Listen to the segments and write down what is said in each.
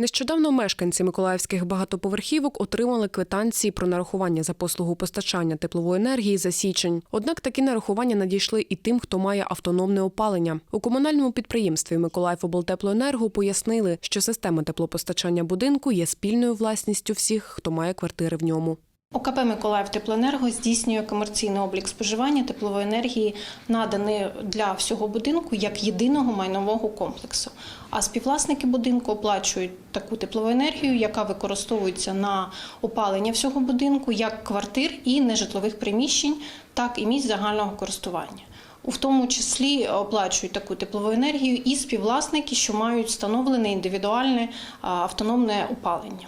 Нещодавно мешканці миколаївських багатоповерхівок отримали квитанції про нарахування за послугу постачання теплової енергії за січень. Однак такі нарахування надійшли і тим, хто має автономне опалення. У комунальному підприємстві Миколаївоблтеплоенерго пояснили, що система теплопостачання будинку є спільною власністю всіх, хто має квартири в ньому. ОКП Миколаїв Теплоенерго здійснює комерційний облік споживання теплової енергії, наданий для всього будинку як єдиного майнового комплексу. А співвласники будинку оплачують таку теплову енергію, яка використовується на опалення всього будинку, як квартир і нежитлових приміщень, так і місць загального користування. У тому числі оплачують таку теплову енергію і співвласники, що мають встановлене індивідуальне автономне опалення.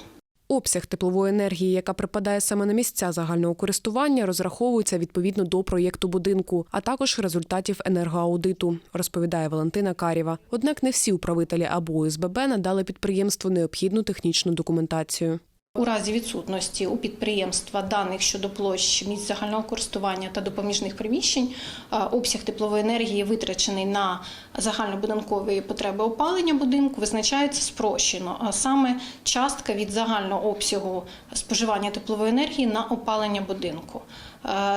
Обсяг теплової енергії, яка припадає саме на місця загального користування, розраховується відповідно до проєкту будинку, а також результатів енергоаудиту, розповідає Валентина Карєва. Однак не всі управителі або ОСББ надали підприємству необхідну технічну документацію. У разі відсутності у підприємства даних щодо площ місць загального користування та допоміжних приміщень, обсяг теплової енергії, витрачений на загальнобудинкові потреби опалення будинку, визначається спрощено, а саме частка від загального обсягу споживання теплової енергії на опалення будинку.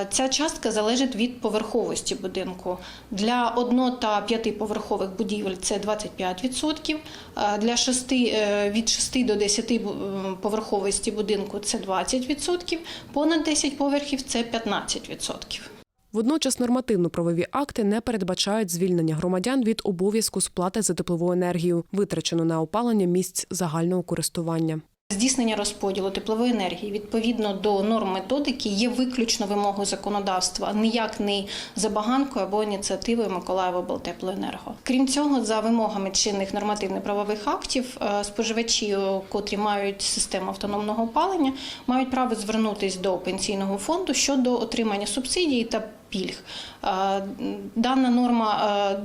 Ця частка залежить від поверховості будинку. Для одно- та п'ятиповерхових будівель це 25%, е, для шести, е, від 6 до 10 бу- м, поверховості будинку це 20%, понад 10 поверхів це 15%. Водночас нормативно-правові акти не передбачають звільнення громадян від обов'язку сплати за теплову енергію, витрачену на опалення місць загального користування. Здійснення розподілу теплової енергії відповідно до норм методики є виключно вимогою законодавства, ніяк не забаганкою або ініціативою Миколаєвоблтеплоенерго. Крім цього, за вимогами чинних нормативно-правових актів, е, споживачі, е, котрі мають систему автономного опалення, мають право звернутися до пенсійного фонду щодо отримання субсидій та пільг. Е, Дана норма,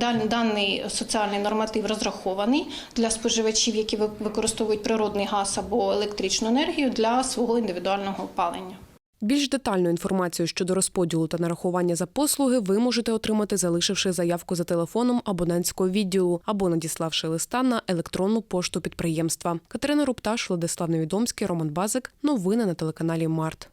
е, даний соціальний норматив розрахований для споживачів, які ви- використовують природний газ або електричну енергію для свого індивідуального опалення. Більш детальну інформацію щодо розподілу та нарахування за послуги ви можете отримати, залишивши заявку за телефоном абонентського відділу або надіславши листа на електронну пошту підприємства. Катерина Рупташ, Владислав Невідомський, Роман Базик. Новини на телеканалі Март.